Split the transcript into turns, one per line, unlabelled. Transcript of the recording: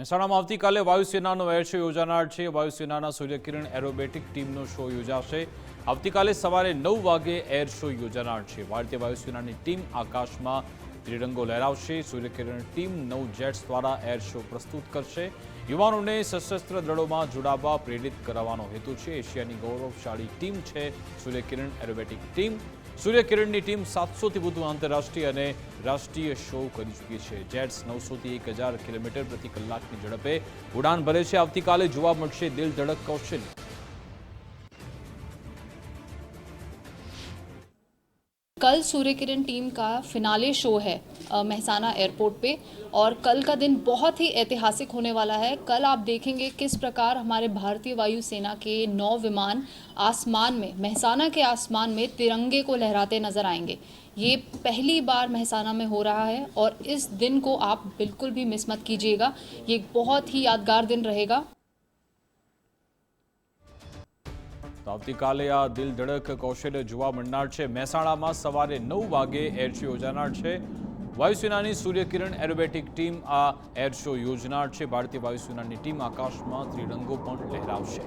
મહેસાણામાં આવતીકાલે વાયુસેનાનો air show યોજાનાર છે. વાયુસેનાના સૂર્યકિરણ એરોબેટિક ટીમનો શો યોજાશે. આવતીકાલે સવારે નવ વાગે એર શો યોજાનાર છે. ભારતીય વાયુસેનાની ટીમ આકાશમાં ત્રિરંગો લહેરાવશે. સૂર્યકિરણ ટીમ નવ જેટ્સ દ્વારા એર શો પ્રસ્તુત કરશે. યુવાનોને સશસ્ત્ર દળોમાં જોડાવવા પ્રેરિત કરાવવાનો હેતુ છે. એશિયાની ગૌરવશાળી ટીમ છે સૂર્યકિરણ એરોબેટિક ટીમ. સૂર્યકિરણની ટીમ સાતસોથી વધુ આંતરરાષ્ટ્રીય અને રાષ્ટ્રીય શો કરી ચૂકી છે. જેટ્સ નવસોથી એક હજાર કિલોમીટર પ્રતિ કલાકની ઝડપે ઉડાન ભરે છે. આવતીકાલે જોવા મળશે દિલ ધડક કૌશલ્ય.
कल सूर्य किरण टीम का फिनाले शो है महसाना एयरपोर्ट पे। और कल का दिन बहुत ही ऐतिहासिक होने वाला है। कल आप देखेंगे किस प्रकार हमारे भारतीय वायुसेना के नौ विमान आसमान में, महसाना के आसमान में तिरंगे को लहराते नज़र आएँगे। ये पहली बार महसाना में हो रहा है और इस दिन को आप बिल्कुल भी मिस मत कीजिएगा। ये बहुत ही यादगार दिन रहेगा।
આવતીકાલે આ દિલ ધડક કૌશલ્ય જોવા મળનાર છે. મહેસાણામાં સવારે નવ વાગે એર શો યોજાનાર છે. વાયુસેનાની સૂર્યકિરણ એરોબેટિક ટીમ આ એર શો યોજનાર છે. ભારતીય વાયુસેનાની ટીમ આકાશમાં ત્રિરંગો પણ લહેરાવશે.